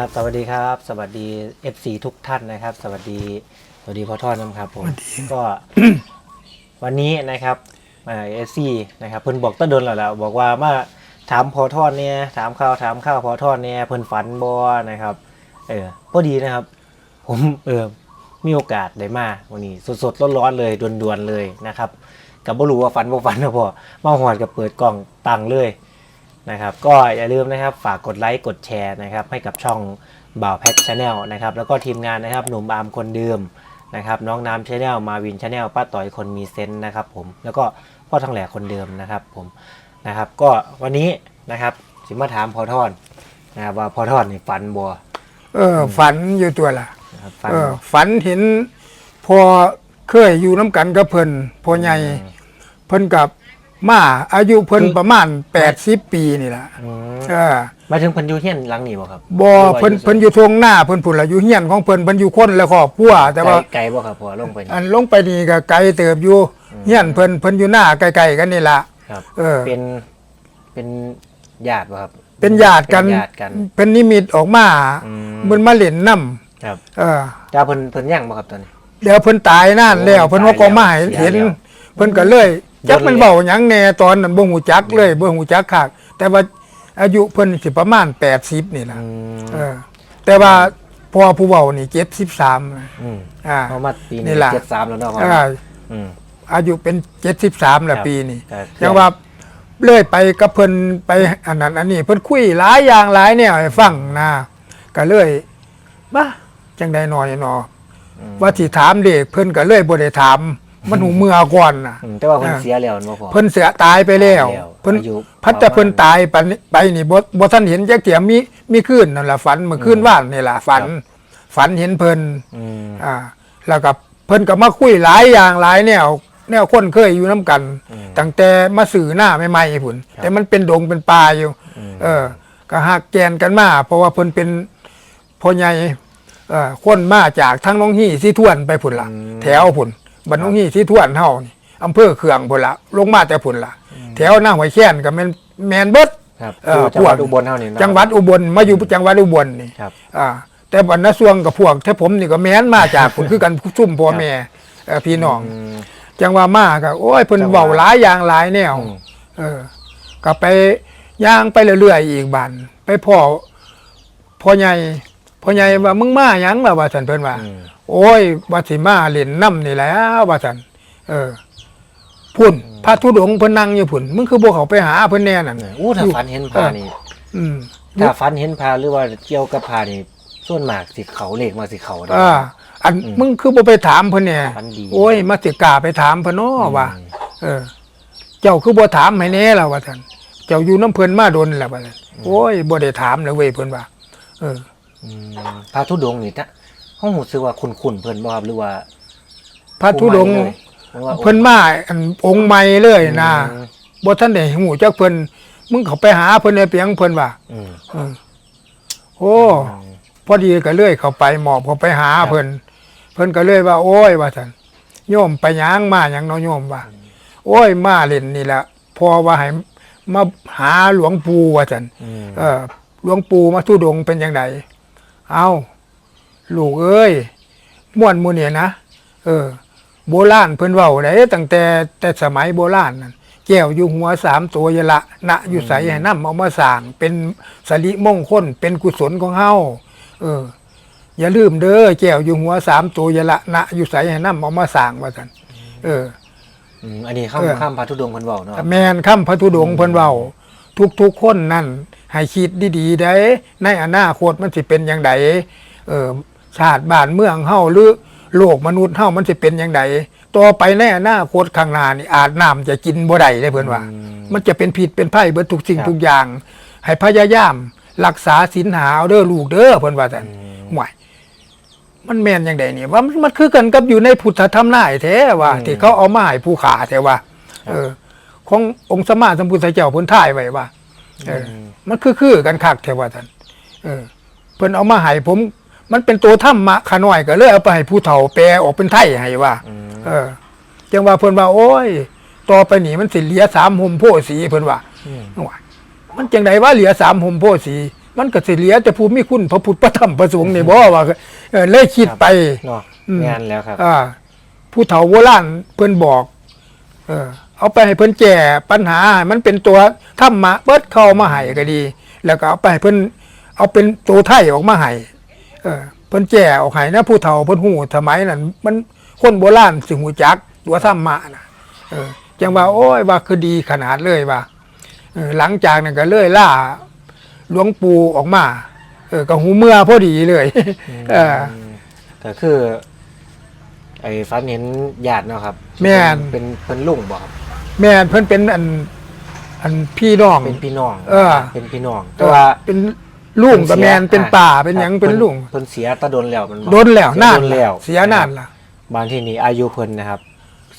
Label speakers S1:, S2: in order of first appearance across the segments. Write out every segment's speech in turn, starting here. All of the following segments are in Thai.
S1: ครับสวัสดีครับ สวัสดี FC ทุกท่านนะครับ สวัสดีสวัสดีพ่อทอดนะครับผมก็ วันนี้นะครับเอฟซีนะครับเพิ่นบอกต้นดนแล้วแหละบอกว่ามาถามพอทอดเนี่ยถามข้าวถามข้าวพอทอดเนี่ยเพิ่นฝันบ่นะครับ เออพอดีนะครับ ผมเออมีโอกาสได้มาวันนี้สดๆร้อนๆเลยด่วนๆเลยนะครับกับบ่รู้ว่าฝันบ่ฝันนะพ่อมาหอดกับเปิดกล่องตังเลย นะครับก็อย่าลืมนะครับฝากกดไลค์กดแชร์นะครับให้กับช่องบ่าวแพ็กชาแนลนะครับแล้วก็ทีมงานนะครับหนุ่มอามคนเดิมนะครับน้องน้ำชาแนลมาวินชาแนลป้าต่อยคนมีเซนต์นะครับผมแล้วก็พ่อทองแหลกคนเดิมนะครับผมนะครับก็วันนี้นะครับสิมาถามพอทอดนะครับว่าพอทอดนี่ฝันบ่
S2: เออ ฝันอยู่ตัวละ
S1: นะครับฝัน
S2: เออ
S1: บ่
S2: ฝันเห็นพอเคยอยู่น้ำกันกับเพิ่นพอใหญ่เพิ่นกับ มาอายุเพิ่นประมาณ 80 ปีนี่ล่ะ
S1: อืม
S2: เออ
S1: หมายถึงเพันอยูเฮียนหลังนี่บ่ครับ
S2: บ่เพิ่นเพิ่นอยู่ทวงหน้าเพิ่นพุ่นละอยู่เฮียนของเพิ่นเพิ่นอยู่คนและครอบครัวแต่ว่า
S1: ไกลไกลบ่ครับพอลงไปนี่
S2: อันลงไปนี่ก็ไกลเติบอยู่เฮียนเพิ่นเพิ่นอยู่หน้าใกล้ๆกันนี่ล่ะ
S1: ครับ
S2: เออ
S1: เป็นเป็นญาติบ่ครับ
S2: เป็นญาติกัน
S1: เป็นญาติกัน
S2: เป็นนิมิตออกมา
S1: อืม
S2: มันมาเล่นน้
S1: ครับำ
S2: เออ
S1: จ้าเพิ่นเพิ่นยังบ่ครับตอนนี้
S2: เดี๋ยวเพิ่นตายนานแล้ว
S1: โอ้
S2: เพิ่นว่าก็มาให้
S1: เสีย
S2: เห็น
S1: แล้ว
S2: เพิ่นก็เลยจัก
S1: โดน
S2: มัน
S1: เลย
S2: เบาหยังแน่ตอนนั้นบ่ฮู้จักเลยบ่ฮู้จักคักแต่ว่าอายุเพิ่นสิประมาณ80นี่ล่ะ
S1: อืม
S2: เออ แต่ว่าพอผู้เว้านี่73นะ
S1: อืม
S2: อ่า
S1: เอามาปี
S2: นี่
S1: นี้
S2: ล่ะ
S1: 73แล้วเนาะพ่อ
S2: อ่า
S1: อืม
S2: อายุเป็น73ละ
S1: ครับ
S2: ปีนี่
S1: ครับ
S2: จังว่าเลื่อยไปกับเพิ่นไปอันนั้นอันนี้ เพิ่นคุยหลายอย่างหลายแนวให้ฟังนะก็เลยบ้าจังได๋หน่อยเนาะ
S1: อืม
S2: ว่าสิถามเด็กเพิ่นก็เลยบ่ได้ถาม มันหูเมื่อก่อนน่ะ
S1: อืมแต่ว่าเพิ่น
S2: อ่า
S1: เสียแล้วเนาะพ่อ
S2: เพิ่นเสียตายไปแล้ว
S1: ตายแล้ว
S2: เพิ่น
S1: อายุ
S2: พัดแต่เพิ่นตายไปนี่ไปนี่บ่บ่ทันเห็นจักเที่ยมีมีคืนนั่นล่ะฝันเมื่อคืนว่านนี่ล่ะฝันฝันเห็นเพิ่น
S1: อืม
S2: อ่า แล้วก็เพิ่นก็มาคุยหลายอย่างหลายแนวแนวคนเคยอยู่นํกัน
S1: อืม
S2: ตั้งแต่มาสื่อหน้าใหม่ๆพุ่นแต่มันเป็นดงเป็นป่าอยู่
S1: อืม
S2: เออ ก็หักแกนกันมาเพราะว่าเพิ่นเป็นพ่อใหญ่เอ่อคนมาจากทั้งน้องฮี่ที่ท่วนไปพุ่นละแถวพุ่น บ้านน้องฮี่ที่ท่วนเฮานี่อำเภอเขืองพุ่นละลงมาแต่พุ่นละแถวหน้าหอยแค้นก็แม่นแม่นเบิด
S1: ครับ
S2: เอ่อ
S1: อยู่จังหวัด
S2: พวก
S1: อุบลเฮานี่เนาะ
S2: จังหวัดอุบลมาอยู่จังหวัดอุบลนี่
S1: ครับ
S2: อ่าแต่บรรณสวงกับพวกแท้ผมนี่ก็แม่นมาจากพุ่นคือกันซุ่มพ่อแม่เอ่อพี่น้อง
S1: อืม
S2: จังว่ามาก็โอ้ยเพิ่น
S1: จังหวะ
S2: เว้าหลายอย่างหลายแนว
S1: อืม
S2: เออก็ไปย่างไปเรื่อยๆอีกบันไปพ่อพ่อใหญ่ พ่อใหญ่ว่ามึงมาหยังล่ะว่าซั่นเพิ่นว่า
S1: อืม
S2: โอ้ยว่าสิมาเล่นน้ำนี่แหล้วว่าซั่นเออ พุ่นพระธุดงค์เพิ่นนั่งอยู่พุ่นมึงคือบ่เข้าไปหาเพิ่นแน่นั่น
S1: อู้ถ้าฝันเห็นพานี่
S2: อืม
S1: ถ้าฝันเห็นพาหรือว่าเกี่ยวกับพานี่ส่วนมากสิเขาเลขมาสิเขาได้
S2: อ่าอัน
S1: อืม
S2: มึงคือบ่ไปถามเพิ่นแน่
S1: ฝันดี
S2: โอ้ย มาสิกล้าไปถามเพิ่นเนาะว่า เออ เจ้าคือบ่ถามให้แน่ล่ะว่าซั่นเจ้าอยู่น้ำเพิ่นมาโดนแล้วว่าซั่นโอ้ยบ่ได้ถามเลยเว้ยเพิ่นว่า เออ
S1: อืมพระธุดงค์นี่ถ้าห้องหูซึกว่าคุ้นๆเพิ่นบ่ครับหรือว่า
S2: พระธุดงค์
S1: ผู้ใหม่เลยหรือว่า
S2: เพิ่นมาอันองค์ใหม่เลยนะ
S1: อืม
S2: บ่ทันได้หูจักเพิ่นมึงเข้าไปหาเพิ่นในเปียงเพิ่นว่า
S1: อืม
S2: เออโอ้ พอดีก็เลยเข้าไปหมอบเข้าไปหาเพิ่นเพิ่นก็เลยว่า โอ้ยว่าซั่นโยมไปหยังมาหยังเนาะโยมว่า โอ้ยมาเล่นนี่แหละพอว่าให้มาหาหลวงปู่ว่าซั่น
S1: อืม
S2: เออหลวงปู่มาทุดงค์เป็นยังไง เอาลูกเอ้ยม่วนหมูเนี่ยนะเออ โบราณเพิ่นเว้าได้ตั้งแต่แต่สมัยโบราณนั่นแก้วอยู่หัวสามตัวยละณอยู่ใสให้นำเอามาสร้าง เป็นสริมงคลเป็นกุศลของเฮาเออ อย่าลืมเด้อแก้วอยู่หัวสามตัวยละณอยู่ใสให้นำเอามาสร้างว่าซั่นเออ
S1: อืมอันนี้ข้าม
S2: เออ
S1: ข้ามพระธุดงค์เพิ่นเว้าเนาะ
S2: แมนค่ำพระธุดงค์เพิ่นเว้าทุกทุกๆคนนั่น ให้คิดดีๆได้ในอนาคตมันสิเป็นอย่างไดเออชาติบ้านเมืองเฮาหรือโลกมนุษย์เฮามันสิเป็นอย่างไดต่อไปในอนาคตข้างหน้านี่อาจน้ำจะกินบ่ได้เลยเพิ่นว่า มันจะเป็นผิดเป็นไผ่เบิดทุกสิ่งทุกอย่าง ให้พยายาม รักษาศีลหาเอาเด้อลูกเด้อเพิ่นว่าแต่นห่วยมันแม่นอย่างไดนี่ว่ามันมันคือกันกับอยู่ในพุทธธรรมนายแท้ว่าที่เขาเอามาให้ผู้ขาแท้ว่าเออ ขององค์สมมาสัมพุทธเจ้าเพิ่นถ่ายไว้ว่าเออ มันคือคือกันคักแท้ว่าท่านเออ เพิ่นเอามาให้ผม มันเป็นตัวธรรมะขาน้อยก็เลยเอาไปให้ผู้เฒ่าแปลออกเป็นไทยให้ว่า
S1: อืม
S2: เออจังว่าเพิ่นว่าโอ้ยต่อไปนี่มันสิเหลือสามห่มโพธิ์สีเพิ่นว่า
S1: อืม
S2: ว่ามันจังไดว่าเหลือสามห่มโพธิ์สีมันก็สิเหลียแต่ผู้มีคุณพระพุทธพระธรรมพระสงฆ์นี่บ่ว่าเออเลยคิดไป
S1: เนาะ
S2: อืม
S1: งานแล้วครับ
S2: อ่าผู้เฒ่าโบราณเพิ่นบอก เออ เอาไปให้เพิ่นแก้ปัญหาให้มันเป็นตัวธรรมะเบิดเข้ามาให้ก็ดี แล้วก็เอาไปให้เพิ่นเอาเป็นตัวไทยออกมาให้เออเพิ่นแก้ออกให้นะผู้เฒ่าเพิ่นฮู้สมัยนั้นมันคนโบราณสิฮู้จักตัวธรรมะน่ะเออจังว่าโอ้ยว่าคือดีขนาดเลยว่าเออหลังจากนั้นก็เลยล่าหลวงปู่ออกมา เออก็หูเมื่อพอดีเลยเออ
S1: ก็คือ ไอ้ฟันเห็นญาติเนาะครับ
S2: แม่น
S1: เป็นเป็นลุงบ่ครับ
S2: แม่นเพิ่นเป็นอัน อันพี่น้อง
S1: เป็นพี่น้อง
S2: เออ
S1: เป็นพี่น้องแต่ว่า
S2: เป็นลุงกับแมนเป็นป่าเป็นหยังเป็นลุง
S1: เพิ่นเสียตะดนแล้วมันบ่
S2: โดนแล้ว
S1: เสีย
S2: นาน
S1: โดนแล้ว
S2: เสียนานล่ะ
S1: บางที่นี่อายุเพิ่นนะครับ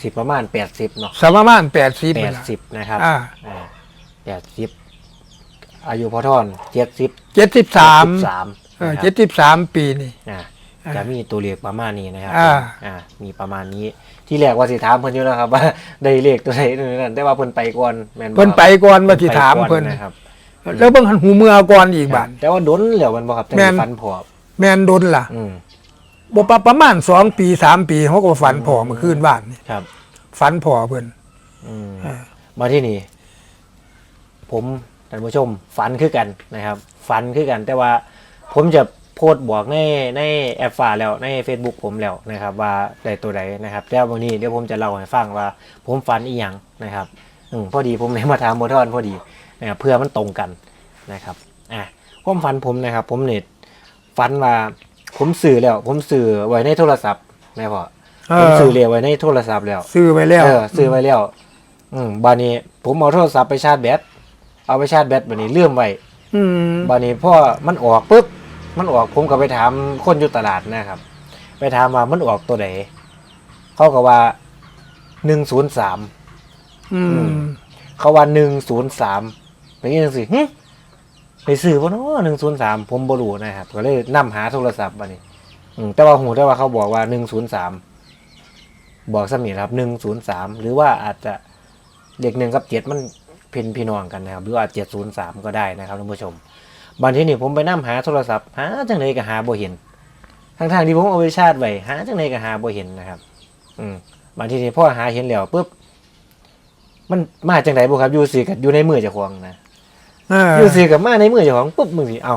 S1: สิประมาณแปดสิบเนาะ
S2: สามารถแปดสิบ
S1: แปดสิบนะครับ
S2: อ่า
S1: แปดสิบอายุพอทอนเจ็ดสิบ
S2: เจ็ดสิบสาม
S1: สาม
S2: เจ็ดสิบสามปีนี่
S1: นะ
S2: อ่า
S1: จะมีตัวเลขประมาณนี้นะครับ
S2: อ่า
S1: อ่ามีประมาณนี้ ที่แรกว่าสิถามเพิ่นอยู่แล้วครับว่าได้เลขตัวไหนนู่นนนั่นแต่ว่าเพิ่นไปก่อนแม่นบ่
S2: เพิ่นไปก่อนว่าสิถาม
S1: ไปก่อ
S2: เพิ่น
S1: นะครับ
S2: แล้วเบิ่งหันหูเมื่อก่อนอีกบาท
S1: แต่ว่าดนแล้วมันบ่ครับแต่
S2: แม่น
S1: ฟันพอ
S2: แมนโดนล่ะ
S1: อืม
S2: บ่ประประมาณสองปีสามปีเขาก็ฝันพอเมื่อคืนบ้านนี่
S1: ครับ
S2: ฝันพอเพิ่น
S1: อืม
S2: อ่า
S1: มาที่นี่ ผมท่านผู้ชมฝันคือกันนะครับ ฝันคือกัน แต่ว่าผมจะ โพสต์บอกในในแอปฟ้าแล้วใน Facebook ผมแล้วนะครับ ว่าได้ตัวใดนะครับแต่วันนี้เดี๋ยวผมจะเล่าให้ฟังว่าผมฝันอีหยังนะครับอืมพอดีผมเลยมาถามโมทอนพอดีนะครับเพื่อมันตรงกันนะครับอะความฝันผมนะครับ ผมเน็ตฝันว่าผมสื่อแล้ว ผมสื่อไว้ในโทรศัพท์แม่พ่อ
S2: เอ
S1: ผม
S2: อ
S1: สื่อเรียไว้ในโทรศัพท์แล้ว
S2: ซื้อไว้แล้ว
S1: เออซื้อไว้แล้ว อืมบานี้ ผมเอาโทรศัพท์ไปชาร์จแบตเอาไปชาร์จแบตบานี้เลื่อมไว้
S2: อืม
S1: บานี้พอมันออกปุ๊บ มันออกผมก็ไปถามคนอยู่ตลาดนะครับ ไปถามว่ามันออกตัวไหนเขาก็ว่าหนึ่งศูนย์สาม
S2: อืม
S1: เขาว่าหนึ่งศูนย์สามเป็นยังสิหึไปซื้อป่ะเนาะหนึ่งศูนย์สามผมบรูนะครับก็เลยนำหาโทรศัพท์บานี้อืมแต่ว่าหูแต่ว่าเขาบอกว่าหนึ่งศูนย์สามบอกสมีครับหนึ่งศูนย์สามหรือว่าอาจจะเลขหนึ่งกับเจ็ดมันเพินพี่น้องกันนะครับ หรือว่าเจ็ดศูนย์สามก็ได้นะครับท่านผู้ชม บางทีนี่ผมไปนั่หาโทรศัพท์หาจังเลยก็หาบ่เห็นทั้งทางๆที่ผมเอาไปชาร์จไว้หาจังเลยก็หาบ่เห็นนะครับ อืมบางทีนี่พ่อหาเห็นแล้วปุ๊บมันมาจังไหนบ่ครับอยูสีกับอยู่ในมือเจ้าของนะ
S2: เออ
S1: อยู่สีกับมาในมือเจ้าของปุ๊บมึงสิเอา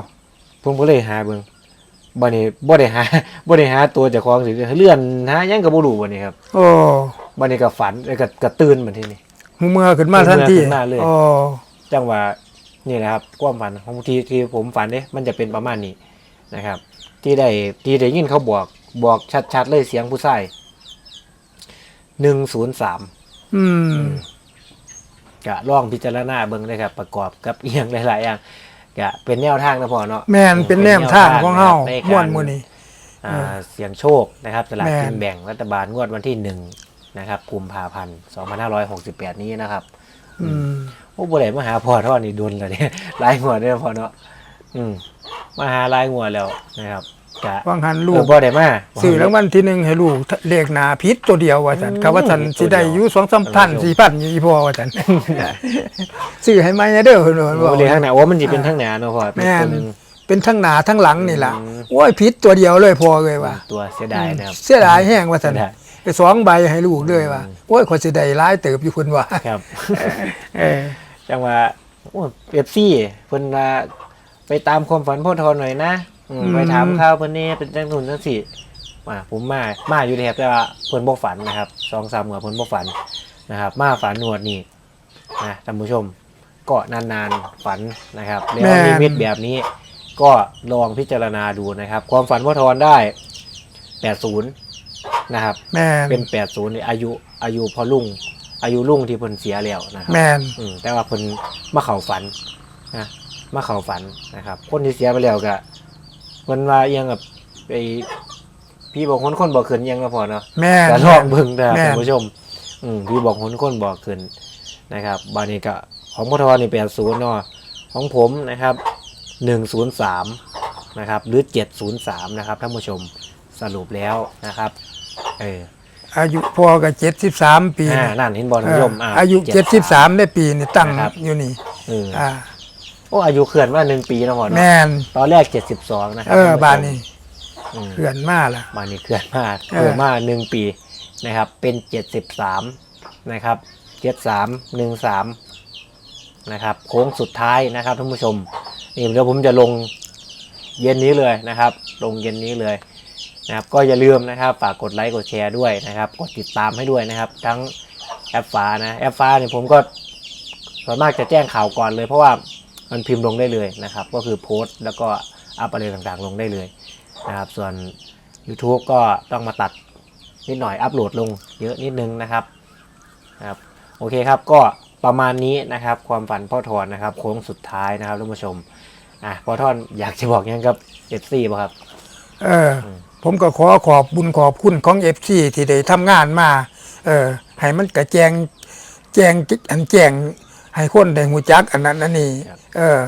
S1: ผมก็เลยหาเบิ่งบัดนี้บ่ได้หาบ่ได้หาตัวเจ้าของสิเลื่อนหาหยังก็บ่รู้บัดนี้ครับ
S2: โอ้
S1: บัดนี้ก็ฝันเอ้ยก็ก็ตื่นบัดทีนี้
S2: หูเมื่อขึ้นมาทันที
S1: หูเมื่อขึ้นมาเลย
S2: โอ้
S1: จังว่า นี่นะครับความฝันของที่ที่ผมฝันเด้มันจะเป็นประมาณนี้นะครับ ที่ได้ที่ได้ยินเขาบอกบอกชัดๆเลยเสียงผู้ชาย103
S2: อืม
S1: ก็ลองพิจารณาเบิ่งเลยครับ ประกอบกับอีหยังหลายๆอย่างก็เป็นแนวทางนะพ่อเนาะ
S2: แม่นเป็นแนมทางของเฮา
S1: ใน
S2: ม่ว
S1: กานร
S2: มื้อนี้
S1: อ่าเสียงโชคนะครับสลาก
S2: แม่น
S1: กินแบ่งรัฐบาลงวดวันที่หนึ่งนะครับกุมภาพันธ์2568นี้นะครับ
S2: อืม
S1: โอ้บ่ได้มาหาพ่อท่อนี่ดุนแล้วเนี่ยหลายงวดเด้อพ่อเนาะอืมมาหาหลายงวดแล้วนะครับกะ
S2: วางหันลู
S1: เอกอบ่ได้มา
S2: ซื้อรางวัลที่หนึ่งให้ลูกเลขหนาพิษตัวเดียวว่าสัน
S1: อืม
S2: คำว่าสันสิได้อยู่สองสามพัน
S1: ท่านผู้ชม
S2: สี่พันยี่พอว่าสันซื้อให้ไหมเด้อเพิ่นว่า
S1: โอ้เลยทางหน้าโอ้มันสิเป็นทางหน้าเนาะพ่อเป็น
S2: แม่
S1: ตัวนหนึง
S2: เป็นทั้งหนาทั้งหลังนี่ล่ะ
S1: อืม
S2: โอ้ยพิษตัวเดียวเลยพอเลยว่า
S1: ตัวเสียดายนะครับ
S2: เสียดายแห้งว่าสัน
S1: เสียดาย
S2: ไอ้ สองใบให้ลูกเลยว่าโอ้ยคนสิได้ร้ายเติบอยู่คุณว่า
S1: ครับ
S2: เออ
S1: จังว่าโอ้เอฟซีเพิ่นว่าไปตามความฝันพ่อทอนหน่อยนะอืมไปถามข่าวเพิ่นนี่เป็นจังทุนจังสี่มาผมมามาอยู่แล้วแต่ว่าเพิ่นบ่ฝันนะครับสองสามหัวดเพิ่นบ่ฝันนะครับ มาฝันหนวดนี่นะท่านผู้ชมก็นานๆฝันนะครับแล้วนิมิตแบบนี้ก็ลองพิจารณาดูนะครับ ความฝันพ่อทอนได้80 นะครับ
S2: แม่น
S1: เป็น80นี่อายุอายุพอลุงอายุลุงที่เพิ่นเสียแล้วนะครับ
S2: แม่น
S1: อืมแต่ว่าเพิ่นมาเข้าฝันนะมาเข้าฝันนะครับ คนที่เสียไปแล้วก็เพิ่นว่าเอียงกับไอ้พี่บอกคนคนบอกขึ้นเอียงก็พอเนาะ
S2: แม่น
S1: แต่ลองเบิ่งนะครับ
S2: แม่น
S1: ท่านผู้ชม อืมพี่บอกคนคนบอกขึ้นนะครับบานี้ก็ของพทวนี่80เนาะของผมนะครับ103นะครับหรือ 703 นะครับท่านผู้ชมสรุปแล้วนะครับ เออ
S2: อายุพอกับเจ็ดสิบสามปี
S1: อ่านั่นเห็นบอลท่านผู้ชม
S2: เอออายุเจ็ดสิบสามได้ปีนี่ตั้ง
S1: นะครับ
S2: อยู่นี่
S1: เออ
S2: อ่า
S1: โอ้อายุเขื่อนมาหนึ่งปีนะพ่อ
S2: แม
S1: เนาะ
S2: น
S1: ตอนแรกเจ็ดสิบสองนะครั
S2: เออ
S1: ท่ผู้ชม
S2: บ้านนี้
S1: อืม
S2: เขื่อนมาล่ะ
S1: บ้านนี้เขื่อนมา
S2: เออ
S1: เขื่อนมาหนึ่งปีนะครับ เป็นเจ็ดสิบสามนะครับเจ็ดสามหนึ่งสามนะครับ โค้งสุดท้ายนะครับท่านผู้ชมนี่เดี๋ยวผมจะลงเย็นนี้เลยนะครับ ลงเย็นนี้เลย นะครับก็อย่าลืมนะครับฝากกดไลค์กดแชร์ด้วยนะครับ กดติดตามให้ด้วยนะครับ ทั้งแอปฟ้านะแอปฟ้าเนี่ยผมก็ส่วนมากจะแจ้งข่าวก่อนเลย เพราะว่ามันพิมพ์ลงได้เลยนะครับ ก็คือโพสต์แล้วก็อัพอะไรต่างๆ ลงได้เลยนะครับ ส่วน YouTube ก็ต้องมาตัดนิดหน่อยอัปโหลดลงเยอะนิดนึงนะครับนะครับโอเคครับก็ประมาณนี้นะครับ ความฝันพ่อทอนนะครับ โค้งสุดท้ายนะครับท่านผู้ชมอะพ่อทอนอยากจะบอกยังกับเอฟซีป่ะครับ
S2: เออ ผมก็ขอขอบบุญขอบคุณของเอฟซีที่ได้ทำงานมา เออให้มันกระแจงแจงอันแจงให้คนได้หูจักอันนั้นอันนี้
S1: ครับ
S2: เออ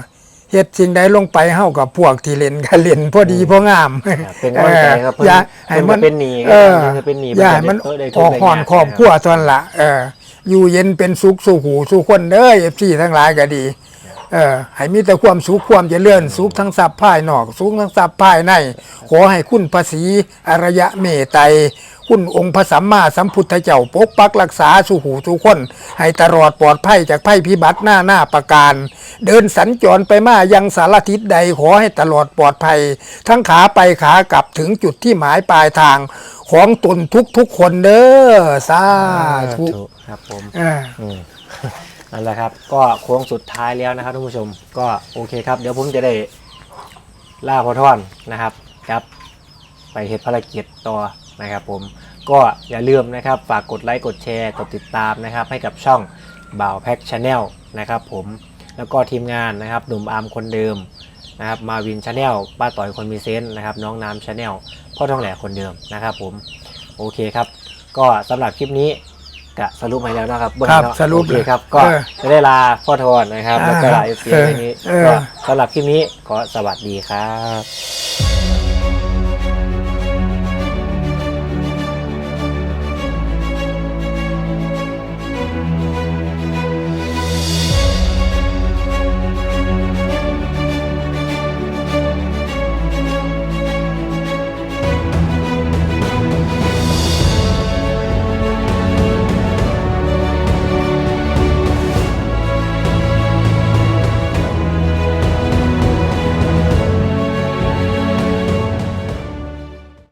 S2: เฮ็ดสิ่งใดลงไปเฮากับพวกที่เล่นกันเล่นพอดีพองาม
S1: ครับเป็นกำลังใจครับ
S2: เอออย่า
S1: เพิ่
S2: ให้
S1: น
S2: มัน
S1: จะเป็นหนี้
S2: เออ
S1: เพิ่นจะเป็นหนี้
S2: อย่า
S1: เพิ่
S2: ให้
S1: นจะ
S2: มัน
S1: ได้
S2: ออกหอนครอบครัวตอนละเอออยู่เย็นเป็นสุขสู่หูสู่คนเด้อ FC ทั้งหลายก็ดี เออให้มีแต่ความสุขความเจริญสุขทั้งทรัพย์ภายนอก สุขทั้งทรัพย์ภายใน ขอให้คุณภาษีอารยะเมตไตรคุณองค์พระสัมมาสัมพุทธเจ้าปกปักรักษาสู่หูสู่คน ให้ตลอดปลอดภัยจากภัยพิบัติหน้าหน้าประการ เดินสัญจรไปมายังสารทิศใดขอให้ตลอดปลอดภัย ทั้งขาไปขากลับถึงจุดที่หมายปลายทางของตนทุกทุกๆคนเด้อสาธุ
S1: ถูกครับผม
S2: เออ
S1: อืม นั่นแหละครับ ก็โค้งสุดท้ายแล้วนะครับท่านผู้ชมก็โอเคครับ เดี๋ยวผมจะได้ล่าพอท่อนนะครับครับ ไปเหตุภารกิจต่อนะครับผมก็อย่าลืมนะครับฝากกดไลค์กดแชร์กดติดตามนะครับ ให้กับช่องบ่าวแพ็กชาแนลนะครับผมแล้วก็ทีมงานนะครับหนุ่มอาร์มคนเดิมนะครับมาวินชาแนลป้าต่อยคนมีเซนส์นะครับน้องน้ำชาแนลพ่อทองแหล่คนเดิมนะครับผมโอเคครับ ก็สำหรับคลิปนี้ กะสรุปมาแล้วนะครับเง
S2: ครับ
S1: เนาะ
S2: สรุป
S1: โอเคครับ ก็
S2: เออ
S1: จะได้ลาพ่อทอนนะครับ แล้วก็ลา
S2: อ่า
S1: เอฟซี
S2: เออ
S1: นี้
S2: เออ
S1: ก็สำหรับคลิปนี้ขอสวัสดีครับ